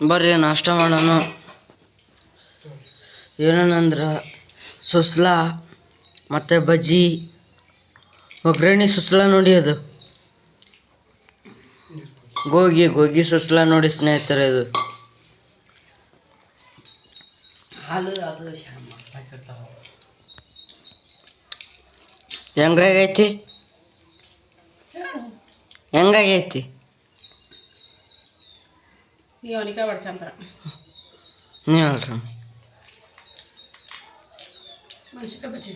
ಬರ್ರಿ ನಾಷ್ಟ ಮಾಡೋಣ. ಏನೇನಂದ್ರೆ ಸುಸ್ಲಾ ಮತ್ತು ಬಜ್ಜಿ. ಒಗ್ಗರಣೆ ಸುಸ್ಲಾ ನೋಡಿ ಅದು. ಗೋಗಿ ಗೋಗಿ ಸುಸ್ಲಾ ನೋಡಿ ಸ್ನೇಹಿತರೆ ಇದು ಹೆಂಗಾಗೈತಿ? ಹೆಂಗಾಗೈತಿ? ಅನಿಕ ಬಡ್ಸಂತಾರ ನೀವು ಹೇಳ್ರಿ. ಮೆಣಸಿನ್ಕಾಯಿ ಬಜ್ಜಿ.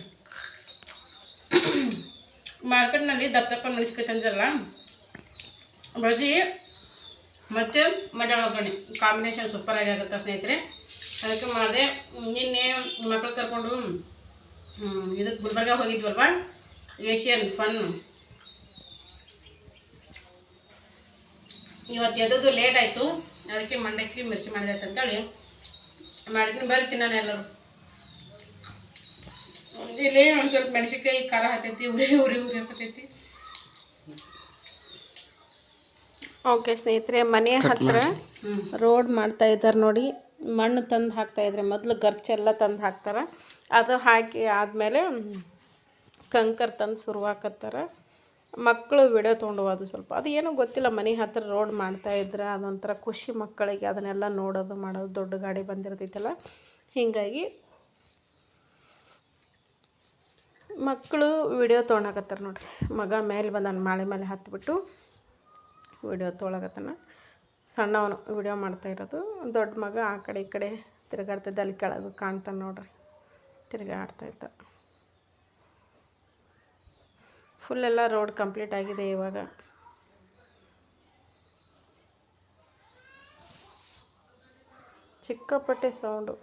ಮಾರ್ಕೆಟ್ನಲ್ಲಿ ದಪ್ಪ ದಪ್ಪ ಮೆಣಸಿನ್ಕಾಯಿ ತಂದಿರಲ್ಲ? ಬಜ್ಜಿ ಮತ್ತು ಮಟನ್ ಒಗ್ಗರಣೆ ಕಾಂಬಿನೇಷನ್ ಸೂಪರ್ ಆಗಿ ಆಗುತ್ತೆ ಸ್ನೇಹಿತರೆ. ಅದಕ್ಕೆ ಮಾಡಿದೆ ನಿನ್ನೆ ಮಕ್ಕಳು ಕರ್ಕೊಂಡು ಇದಕ್ಕೆ ಗುಲ್ಬರ್ಗ ಹೋಗಿದ್ವಲ್ವ? ಏಷ್ಯನ್ ಫನ್ ಇವತ್ತು ಎದ್ದು ಲೇಟ್ ಆಯಿತು. ಅದಕ್ಕೆ ಮಂಡಕ್ಕಿ ಮಿರ್ಚಿ ಮಾಡಿದೆ ಅಂತೇಳಿ. ಮಾಡಿದ್ನ ಬರ್ತೀನಿ ನಾನು ಎಲ್ಲರೂ. ಇಲ್ಲಿ ಒಂದು ಸ್ವಲ್ಪ ಮೆಣಸಿನ್ಕಾಯಿ ಖಾರ ಹತ್ತೈತಿ ಉರಿ ಉರಿ ಉರಿ ಹತ್ತೈತಿ. ಓಕೆ ಸ್ನೇಹಿತರೆ ಮನೆ ಹತ್ರ ರೋಡ್ ಮಾಡ್ತಾ ಇದ್ದಾರೆ ನೋಡಿ. ಮಣ್ಣು ತಂದು ಹಾಕ್ತಾ ಇದ್ರೆ ಮೊದಲು ಗರ್ಚೆಲ್ಲ ತಂದು ಹಾಕ್ತಾರೆ. ಅದು ಹಾಕಿ ಆದಮೇಲೆ ಕಂಕರ್ ತಂದು ಶುರುವಾಕತ್ತಾರ. ಮಕ್ಕಳು ವಿಡಿಯೋ ತೊಗೊಂಡು ಹೋಗೋದು ಸ್ವಲ್ಪ. ಅದು ಏನೂ ಗೊತ್ತಿಲ್ಲ, ಮನೆ ಹತ್ತಿರ ರೋಡ್ ಮಾಡ್ತಾ ಇದ್ರೆ ಅದೊಂಥರ ಖುಷಿ ಮಕ್ಕಳಿಗೆ ಅದನ್ನೆಲ್ಲ ನೋಡೋದು, ಮಾಡೋದು, ದೊಡ್ಡ ಗಾಡಿ ಬಂದಿರ್ತೈತಲ್ಲ. ಹೀಗಾಗಿ ಮಕ್ಕಳು ವಿಡಿಯೋ ತೊಗೊಳಕತ್ತಾರ ನೋಡ್ರಿ. ಮಗ ಮೇಲೆ ಬಂದಾನ ಮಾಳೆ ಮೇಲೆ ಹತ್ತಿಬಿಟ್ಟು ವಿಡಿಯೋ ತೊಗೊಳಕತ್ತಾನ. ಸಣ್ಣವನು ವಿಡಿಯೋ ಮಾಡ್ತಾ ಇರೋದು. ದೊಡ್ಡ ಮಗ ಆ ಕಡೆ ಈ ಕಡೆ ತಿರ್ಗಾಡ್ತಿದ್ದೆ, ಅಲ್ಲಿ ಕೆಳಗೆ ಕಾಣ್ತಾನೆ ನೋಡ್ರಿ. ತಿರುಗಾಡ್ತಾ ಇದ್ದ. ಫುಲ್ ಎಲ್ಲ ರೋಡ್ ಕಂಪ್ಲೀಟ್ ಆಗಿದೆ ಇವಾಗ. ಸಿಕ್ಕಾಪಟ್ಟೆ ಸೌಂಡು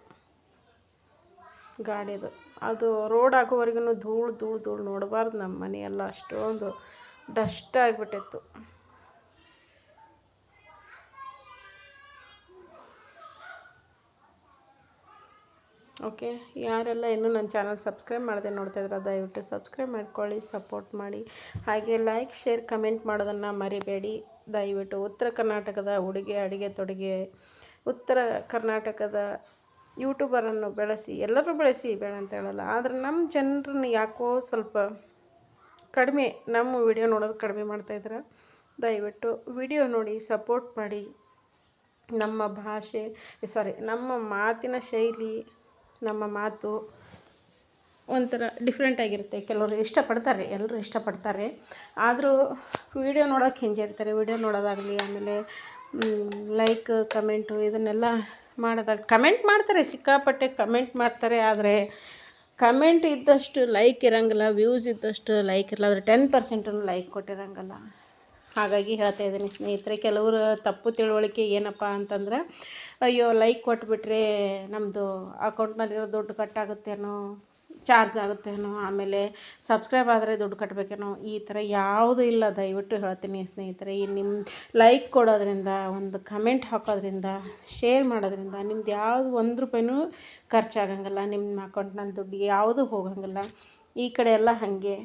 ಗಾಡಿದು. ಅದು ರೋಡ್ ಆಗೋವರೆಗೂ ಧೂಳು ಧೂಳು ಧೂಳು ನೋಡಬಾರ್ದು ನಮ್ಮ ಮನೆಯೆಲ್ಲ. ಅಷ್ಟೊಂದು ಡಸ್ಟ್ ಆಗಿಬಿಟ್ಟಿತ್ತು. ಓಕೆ ಯಾರೆಲ್ಲ ಇನ್ನೂ ನನ್ನ ಚಾನಲ್ ಸಬ್ಸ್ಕ್ರೈಬ್ ಮಾಡದೆ ನೋಡ್ತಾ ಇದ್ರೆ, ದಯವಿಟ್ಟು ಸಬ್ಸ್ಕ್ರೈಬ್ ಮಾಡ್ಕೊಳ್ಳಿ, ಸಪೋರ್ಟ್ ಮಾಡಿ. ಹಾಗೆ ಲೈಕ್, ಶೇರ್, ಕಮೆಂಟ್ ಮಾಡೋದನ್ನು ಮರಿಬೇಡಿ. ದಯವಿಟ್ಟು ಉತ್ತರ ಕರ್ನಾಟಕದ ಉಡುಗೆ, ಅಡುಗೆ ತೊಡುಗೆ, ಉತ್ತರ ಕರ್ನಾಟಕದ ಯೂಟ್ಯೂಬರನ್ನು ಬೆಳೆಸಿ ಎಲ್ಲರೂ ಬೆಳೆಸಿ ಬೇಡ ಅಂತ ಹೇಳಲ್ಲ. ಆದರೆ ನಮ್ಮ ಜನರನ್ನ ಯಾಕೋ ಸ್ವಲ್ಪ ಕಡಿಮೆ, ನಮ್ಮ ವಿಡಿಯೋ ನೋಡೋದು ಕಡಿಮೆ ಮಾಡ್ತಾಯಿದ್ರೆ ದಯವಿಟ್ಟು ವಿಡಿಯೋ ನೋಡಿ, ಸಪೋರ್ಟ್ ಮಾಡಿ. ನಮ್ಮ ಭಾಷೆ ಸಾರಿ ನಮ್ಮ ಮಾತಿನ ಶೈಲಿ ನಮ್ಮ ಮಾತು ಒಂಥರ ಡಿಫ್ರೆಂಟ್ ಆಗಿರುತ್ತೆ. ಕೆಲವರು ಇಷ್ಟಪಡ್ತಾರೆ ಎಲ್ಲರೂ ಇಷ್ಟಪಡ್ತಾರೆ. ಆದರೂ ವೀಡಿಯೋ ನೋಡೋಕೆ ಹಿಂಜರಿತಾರೆ ವೀಡಿಯೋ ನೋಡೋದಾಗಲಿ, ಆಮೇಲೆ ಲೈಕ್ ಕಮೆಂಟು ಇದನ್ನೆಲ್ಲ ಮಾಡೋದಾಗ ಕಮೆಂಟ್ ಮಾಡ್ತಾರೆ, ಸಿಕ್ಕಾಪಟ್ಟೆ ಕಮೆಂಟ್ ಮಾಡ್ತಾರೆ. ಆದರೆ ಕಮೆಂಟ್ ಇದ್ದಷ್ಟು ಲೈಕ್ ಇರೋಂಗಿಲ್ಲ ವ್ಯೂಸ್ ಇದ್ದಷ್ಟು ಲೈಕ್ ಇರಲ್ಲ. ಆದರೆ ಟೆನ್ ಪರ್ಸೆಂಟೂ ಲೈಕ್ ಕೊಟ್ಟಿರೋಂಗಿಲ್ಲ. ಹಾಗಾಗಿ ಹೇಳ್ತಾ ಇದ್ದೀನಿ ಸ್ನೇಹಿತರೆ, ಕೆಲವರು ತಪ್ಪು ತಿಳುವಳಿಕೆ ಏನಪ್ಪ ಅಂತಂದ್ರೆ ಅಯ್ಯೋ ಲೈಕ್ ಕೊಟ್ಬಿಟ್ರೆ ನಮ್ಮದು ಅಕೌಂಟ್ನಲ್ಲಿರೋ ದುಡ್ಡು ಕಟ್ಟಾಗುತ್ತೇನೋ ಚಾರ್ಜ್ ಆಗುತ್ತೇನೋ ಆಮೇಲೆ ಸಬ್ಸ್ಕ್ರೈಬ್ ಆದರೆ ದುಡ್ಡು ಕಟ್ಟಬೇಕೇನೋ ಈ ಥರ ಯಾವುದೂ ಇಲ್ಲ. ದಯವಿಟ್ಟು ಹೇಳ್ತೀನಿ ಸ್ನೇಹಿತರೆ, ಈ ನಿಮ್ಮ ಲೈಕ್ ಕೊಡೋದ್ರಿಂದ, ಒಂದು ಕಮೆಂಟ್ ಹಾಕೋದ್ರಿಂದ ಶೇರ್ ಮಾಡೋದ್ರಿಂದ ನಿಮ್ದು ಯಾವುದು ಒಂದು ರೂಪಾಯಿನೂ ಖರ್ಚಾಗಂಗಿಲ್ಲ, ನಿಮ್ಮ ಅಕೌಂಟ್ನಲ್ಲಿ ದುಡ್ಡು ಯಾವುದೂ ಹೋಗಂಗಿಲ್ಲ. ಈ ಕಡೆ ಎಲ್ಲ ಹಾಗೆ.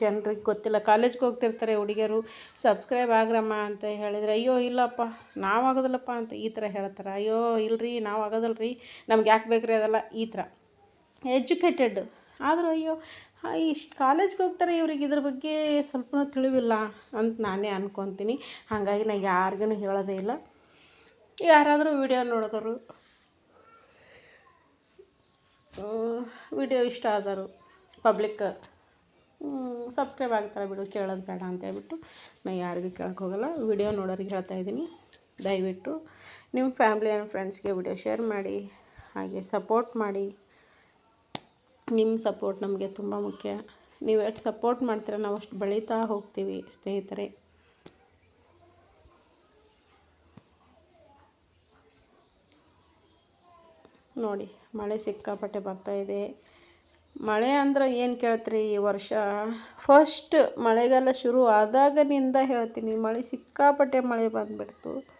ಜನರಿಗೆ ಗೊತ್ತಿಲ್ಲ. ಕಾಲೇಜ್ಗೆ ಹೋಗ್ತಿರ್ತಾರೆ ಹುಡುಗಿಯರು. ಸಬ್ಸ್ಕ್ರೈಬ್ ಆಗ್ರಮ್ಮ ಅಂತ ಹೇಳಿದರೆ, ಅಯ್ಯೋ, ಇಲ್ಲಪ್ಪ, ನಾವು ಆಗೋದಿಲ್ಲಪ್ಪ ಅಂತ ಈ ಥರ ಹೇಳ್ತಾರೆ. ಅಯ್ಯೋ ಇಲ್ಲರಿ ನಾವು ಆಗೋದಿಲ್ಲ ರೀ ನಮ್ಗೆ ಯಾಕೆ ಬೇಕ್ರಿ ಅದೆಲ್ಲ? ಈ ಥರ. ಎಜುಕೇಟೆಡ್ ಆದರೂ ಅಯ್ಯೋ ಇಷ್ಟು ಕಾಲೇಜ್ಗೆ ಹೋಗ್ತಾರೆ ಇವ್ರಿಗೆ ಇದ್ರ ಬಗ್ಗೆ ಸ್ವಲ್ಪ ತಿಳಿವಿಲ್ಲ ಅಂತ ನಾನೇ ಅನ್ಕೊತೀನಿ. ಹಾಗಾಗಿ ನಾನು ಯಾರಿಗೂ ಹೇಳೋದೇ ಇಲ್ಲ. ಯಾರಾದರೂ ವಿಡಿಯೋ ನೋಡಿದವರು ವಿಡಿಯೋ ಇಷ್ಟ ಆದರು, ಪಬ್ಲಿಕ್ ಸಬ್ಸ್ಕ್ರೈಬ್ ಆಗ್ತಾರೆ ಬಿಡು, ಕೇಳೋದು ಬೇಡ ಅಂತ ಹೇಳ್ಬಿಟ್ಟು ನಾನು ಯಾರಿಗೂ ಕೇಳಕ್ಕೆ ಹೋಗಲ್ಲ. ವಿಡಿಯೋ ನೋಡೋರಿಗೆ ಹೇಳ್ತಾ ಇದ್ದೀನಿ. ದಯವಿಟ್ಟು ನಿಮ್ಮ ಫ್ಯಾಮ್ಲಿ ಆ್ಯಂಡ್ ಫ್ರೆಂಡ್ಸ್ಗೆ ವಿಡಿಯೋ ಶೇರ್ ಮಾಡಿ, ಹಾಗೆ ಸಪೋರ್ಟ್ ಮಾಡಿ. ನಿಮ್ಮ ಸಪೋರ್ಟ್ ನಮಗೆ ತುಂಬ ಮುಖ್ಯ. ನೀವು ಎಷ್ಟು ಸಪೋರ್ಟ್ ಮಾಡ್ತೀರ ನಾವು ಅಷ್ಟು ಬೆಳೀತಾ ಹೋಗ್ತೀವಿ ಸ್ನೇಹಿತರೆ. ನೋಡಿ, ಮಳೆ ಸಿಕ್ಕಾಪಟ್ಟೆ ಬರ್ತಾಯಿದೆ ಮಳೆ ಅಂದ್ರೆ ಏನು ಕೇಳ್ತೀರಿ ಈ ವರ್ಷ? ಫಸ್ಟ್ ಮಳೆಗಾಲ ಶುರು ಆದಾಗನಿಂದ ಹೇಳ್ತೀನಿ, ಮಳೆ ಸಿಕ್ಕಾಪಟ್ಟೆ ಮಳೆ ಬಂದ್ಬಿಡ್ತು.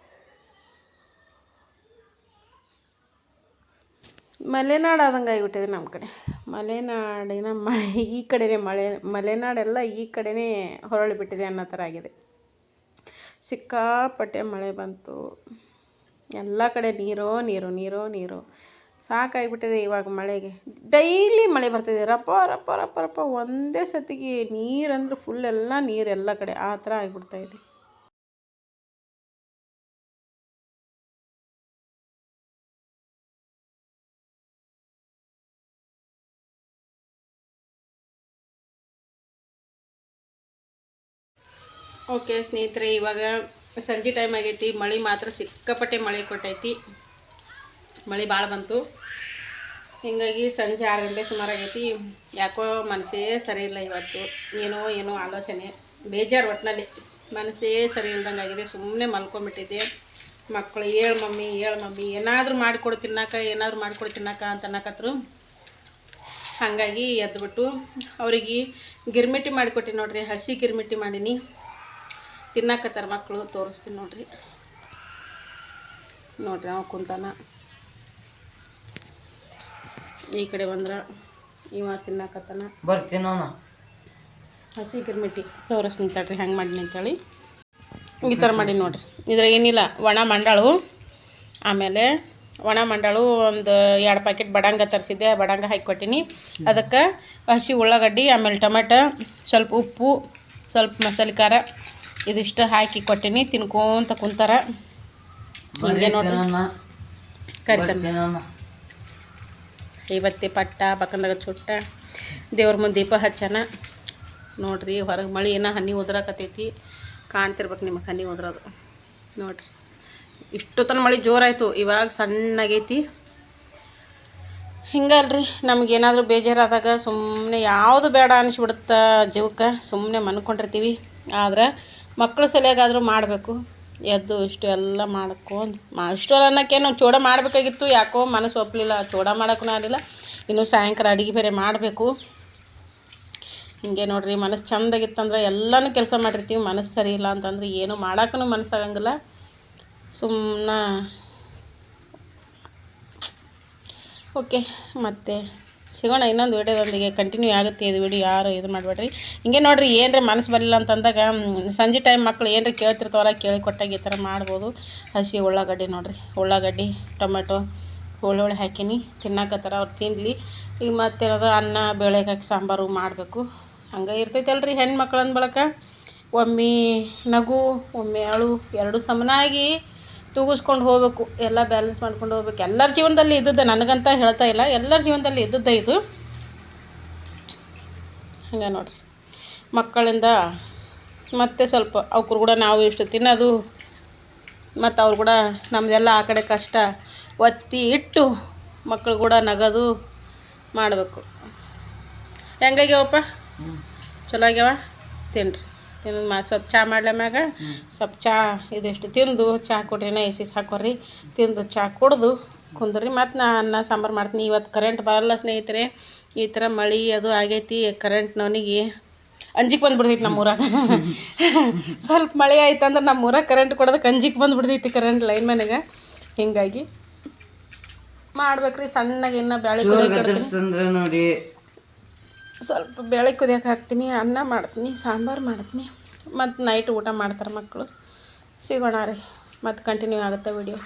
ಮಲೆನಾಡು ಆದಂಗೆ ಆಗಿಬಿಟ್ಟಿದೆ ನಮ್ಮ ಕಡೆ. ಮಲೆನಾಡಿನ ಮಳೆ, ಈ ಕಡೆನೇ ಮಳೆ, ಮಲೆನಾಡೆಲ್ಲ ಈ ಕಡೆನೇ ಹೊರಳಿಬಿಟ್ಟಿದೆ ಅನ್ನೋ ಥರ ಆಗಿದೆ. ಸಿಕ್ಕಾಪಟ್ಟೆ ಮಳೆ ಬಂತು. ಎಲ್ಲ ಕಡೆ ನೀರೋ, ನೀರು ನೀರೋ, ನೀರು. ಸಾಕಾಗಿಬಿಟ್ಟಿದೆ ಇವಾಗ ಮಳೆಗೆ. ಡೈಲಿ ಮಳೆ ಬರ್ತಿದೆ. ರಪ್ಪ ರಪ್ಪ ರಪ್ಪ ರಪ್ಪ. ಒಂದೇ ಸತಿಗೆ ನೀರಂದ್ರೆ ಫುಲ್ ಎಲ್ಲ ನೀರು ಎಲ್ಲ ಕಡೆ. ಆ ಥರ ಆಗಿಬಿಡ್ತಾ ಇದೆ. ಓಕೆ ಸ್ನೇಹಿತರೆ, ಇವಾಗ ಸಂಜೆ ಟೈಮ್ ಆಗೈತಿ. ಮಳೆ ಮಾತ್ರ ಸಿಕ್ಕಾಪಟ್ಟೆ ಮಳೆ ಕೊಟ್ಟೈತಿ. ಮಳೆ ಭಾಳ ಬಂತು. ಹೀಗಾಗಿ ಸಂಜೆ ಆರು ಗಂಟೆ ಸುಮಾರು ಆಗೈತಿ ಯಾಕೋ ಮನಸ್ಸೇ ಸರಿ ಇಲ್ಲ ಇವತ್ತು. ಏನೋ ಏನೋ ಆಲೋಚನೆ. ಬೇಜಾರು ಒಟ್ಟಿನಲ್ಲಿ ಮನಸ್ಸೇ ಸರಿ ಇಲ್ದಂಗೆ ಆಗಿದೆ. ಸುಮ್ಮನೆ ಮಲ್ಕೊಂಬಿಟ್ಟಿದ್ದೆ. ಮಕ್ಕಳು, ಏಳು ಮಮ್ಮಿ ಏಳು ಮಮ್ಮಿ, ಏನಾದರೂ ಮಾಡಿಕೊಡು ತಿನ್ನಕ ಏನಾದರೂ ಮಾಡಿಕೊಡು ತಿನ್ನಕ ಅಂತ ಅನ್ನಕತ್ರು. ಹಾಗಾಗಿ ಎದ್ಬಿಟ್ಟು ಅವ್ರಿಗೆ ಗಿರ್ಮಿಟ್ಟಿ ಮಾಡಿಕೊಟ್ಟಿನಿ ನೋಡ್ರಿ. ಹಸಿ ಗಿರ್ಮಿಟ್ಟಿ ಮಾಡೀನಿ. ತಿನ್ನಕತ್ತಾರ ಮಕ್ಕಳು. ತೋರಿಸ್ತೀನಿ ನೋಡ್ರಿ. ನೋಡ್ರಿ ಅವ ಕುಂತಾನ. ಈ ಕಡೆ ಬಂದ್ರ ಇವ ತಿನ್ನಕತ್ತನ. ಬರ್ತೀನ ಹಸಿ ಗಿರ್ಮಿಟ್ಟಿ ಸೌರಸ್ ನಿಂತಾಳ್ರಿ ಹೆಂಗೆ ಮಾಡಿ ಅಂತೇಳಿ. ಈ ಥರ ಮಾಡಿ ನೋಡ್ರಿ. ಇದ್ರಾಗ ಏನಿಲ್ಲ ಒಣ ಮಂಡಾಳು ಆಮೇಲೆ ಒಣ ಮಂಡಾಳು ಒಂದು ಎರಡು ಪ್ಯಾಕೆಟ್ ಬಡಂಗ ತರಿಸಿದ್ದೆ ಬಡಂಗ ಹಾಕಿ ಕೊಟ್ಟೀನಿ. ಅದಕ್ಕೆ ಹಸಿ ಉಳ್ಳಾಗಡ್ಡಿ ಆಮೇಲೆ ಟೊಮೆಟೊ ಸ್ವಲ್ಪ ಉಪ್ಪು ಸ್ವಲ್ಪ ಮಸಾಲೆ ಖಾರ ಇದಿಷ್ಟು ಹಾಕಿ ಕೊಟ್ಟೀನಿ ತಿನ್ಕೊಂತ ಕುಂತಾರ. ಹಿಂಗೆ ನೋಡ್ರಿ. ಕರಿತಾನೆ. ಐವತ್ತಿ ಪಟ್ಟ, ಪಕ್ಕಂದಾಗ ಚುಟ್ಟ, ದೇವ್ರ ಮುಂದೆ ದೀಪ ಹಚ್ಚನ. ನೋಡ್ರಿ, ಹೊರಗೆ ಮಳೆ ಏನೋ ಹನಿ ಉದ್ರಾಕತ್ತೈತಿ ಕಾಣ್ತಿರ್ಬೇಕು ನಿಮಗೆ ಹನಿ ಉದ್ರೋದು. ನೋಡ್ರಿ. ಇಷ್ಟೊತ್ತನ ಮಳೆ ಜೋರಾಯಿತು, ಇವಾಗ ಸಣ್ಣಗೈತಿ. ಹಿಂಗಲ್ರಿ ನಮಗೇನಾದರೂ ಬೇಜಾರಾದಾಗ ಸುಮ್ಮನೆ ಯಾವುದು ಬೇಡ ಅನಿಸ್ಬಿಡುತ್ತೆ ಜೀವಕ್ಕೆ ಸುಮ್ಮನೆ ಮನ್ಕೊಂಡಿರ್ತೀವಿ. ಆದ್ರೆ ಮಕ್ಕಳ ಸಲಿಯಾಗಾದರೂ ಮಾಡಬೇಕು. ಎದ್ದು ಇಷ್ಟು ಎಲ್ಲ ಮಾಡ್ಕೊಂಡು ಮಾ ಇಷ್ಟು ನಾವು ಚೂಡ ಮಾಡಬೇಕಾಗಿತ್ತು, ಯಾಕೋ ಮನಸ್ಸು ಒಪ್ಪಲಿಲ್ಲ ಚೂಡ ಮಾಡೋಕ್ಕೂ ಆಗಲಿಲ್ಲ. ಇನ್ನು ಸಾಯಂಕಾಲ ಅಡುಗೆ ಬೇರೆ ಮಾಡಬೇಕು. ಹಿಂಗೆ ನೋಡ್ರಿ, ಮನಸ್ಸು ಚಂದಾಗಿತ್ತಂದ್ರೆ ಎಲ್ಲನೂ ಕೆಲಸ ಮಾಡಿರ್ತೀವಿ. ಮನಸ್ಸು ಸರಿ ಇಲ್ಲ ಅಂತಂದ್ರೆ ಏನು ಮಾಡೋಕ್ಕೂ ಮನಸ್ಸಾಗಂಗಿಲ್ಲ. ಸುಮ್ಮನೆ ಓಕೆ, ಮತ್ತೆ ಸಿಗೋಣ, ಇನ್ನೊಂದು ವೀಡಿಯೋದೊಂದಿಗೆ ಕಂಟಿನ್ಯೂ ಆಗುತ್ತೆ ಇದು ವಿಡಿಯೋ ಯಾರು ಇದು ಮಾಡಬೇಡ್ರಿ. ಹಿಂಗೆ ನೋಡ್ರಿ, ಏನರ ಮನಸ್ಸು ಬರಲಿಲ್ಲ ಅಂತಂದಾಗ ಸಂಜೆ ಟೈಮ್ ಮಕ್ಳು ಏನರ ಕೇಳ್ತಿರ್ತಾವಲ್ಲ ಕೇಳಿ ಕೊಟ್ಟಾಗ ಈ ಥರ ಮಾಡ್ಬೋದು. ಹಸಿ ಉಳ್ಳಾಗಡ್ಡಿ ನೋಡ್ರಿ, ಉಳ್ಳಾಗಡ್ಡಿ, ಟೊಮೆಟೊ ಬೆಳ್ಳುಳ್ಳಿ ಹಾಕೀನಿ ತಿನ್ನಕತ್ತಾರ ಅವ್ರು ತಿನ್ನಲಿ ಈಗ ಮತ್ತೇನದು, ಅನ್ನ ಬೇಳೆ ಹಾಕಿ ಸಾಂಬಾರು ಮಾಡಬೇಕು. ಹಂಗೆ ಇರ್ತೈತಲ್ರಿ ಹೆಣ್ಮಕ್ಳು ಅಂದ್ಬಳಕ ಒಮ್ಮೆ ನಗು, ಒಮ್ಮೆ ಅಳು, ಎರಡು ಸಮನಾಗಿ ತೂಗಿಸ್ಕೊಂಡು ಹೋಗ್ಬೇಕು ಎಲ್ಲ ಬ್ಯಾಲೆನ್ಸ್ ಮಾಡ್ಕೊಂಡು ಹೋಗ್ಬೇಕು. ಎಲ್ಲರ ಜೀವನದಲ್ಲಿ ಇದ್ದದ್ದೇ ನನಗಂತ ಹೇಳ್ತಾ ಇಲ್ಲ. ಎಲ್ಲರ ಜೀವನದಲ್ಲಿ ಇದ್ದದ್ದೇ ಇದು. ಹಂಗೆ ನೋಡಿರಿ. ಮಕ್ಕಳಿಂದ ಮತ್ತೆ ಸ್ವಲ್ಪ ಅವ್ರು ಕೂಡ ನಾವು ಇಷ್ಟು ತಿನ್ನೋದು ಮತ್ತು ಅವ್ರು ಕೂಡ ನಮ್ಮದೆಲ್ಲ ಆ ಕಡೆ ಕಷ್ಟ ಒತ್ತಿ ಇಟ್ಟು ಮಕ್ಕಳು ಕೂಡ ನಗದು ಮಾಡಬೇಕು. ಹೆಂಗಾಗ್ಯಾವಪ್ಪ ಚಲೋ ಆಗ್ಯಾವ? ತಿನ್ರಿ. ತಿಂದು ಮಾ ಸ್ವಲ್ಪ ಚಾ ಮಾಡ್ಲಮ್ಯಾಗ ಸ್ವಲ್ಪ ಚಹಾ ಇದಿಷ್ಟು ತಿಂದು ಚಾ ಕೊಟ್ರಿನ ಎಸಿಸ್ ಹಾಕೋರಿ ತಿಂದು ಚಹಾ ಕುಡ್ದು ಕುಂದ್ರಿ. ಮತ್ತು ನಾ ಅನ್ನ ಸಾಂಬಾರು ಮಾಡ್ತೀನಿ. ಇವತ್ತು ಕರೆಂಟ್ ಬರಲ್ಲ ಸ್ನೇಹಿತರೆ. ಈ ಥರ ಮಳೆ ಅದು ಆಗೈತಿ ಕರೆಂಟ್ ನನಗೆ ಅಂಜಿಕೆ ಬಂದ್ಬಿಡ್ತೈತಿ ನಮ್ಮ ಊರಾಗ ಸ್ವಲ್ಪ ಮಳೆ ಆಯ್ತು ಅಂದ್ರೆ ನಮ್ಮ ಊರಾಗ ಕರೆಂಟ್ ಕೊಡೋದಕ್ಕೆ ಅಂಜಿಕೆ ಬಂದ್ಬಿಡ್ತೈತಿ ಕರೆಂಟ್ ಲೈನ್ ಮನೆಗೆ ಹಿಂಗಾಗಿ ಮಾಡ್ಬೇಕ್ರಿ. ಸಣ್ಣಗೆ ಇನ್ನ ಬ್ಯಾಳೆ ನೋಡಿ. ಸ್ವಲ್ಪ ಬೇಳೆ ಕುದಿಯೋಕೆ ಹಾಕ್ತೀನಿ, ಅನ್ನ ಮಾಡ್ತೀನಿ, ಸಾಂಬಾರು ಮಾಡ್ತೀನಿ. ಮತ್ತು ನೈಟ್ ಊಟ ಮಾಡ್ತಾರೆ ಮಕ್ಕಳು ಸಿಗೋಣ ರೀ. ಮತ್ತು ಕಂಟಿನ್ಯೂ ಆಗುತ್ತೆ ವಿಡಿಯೋ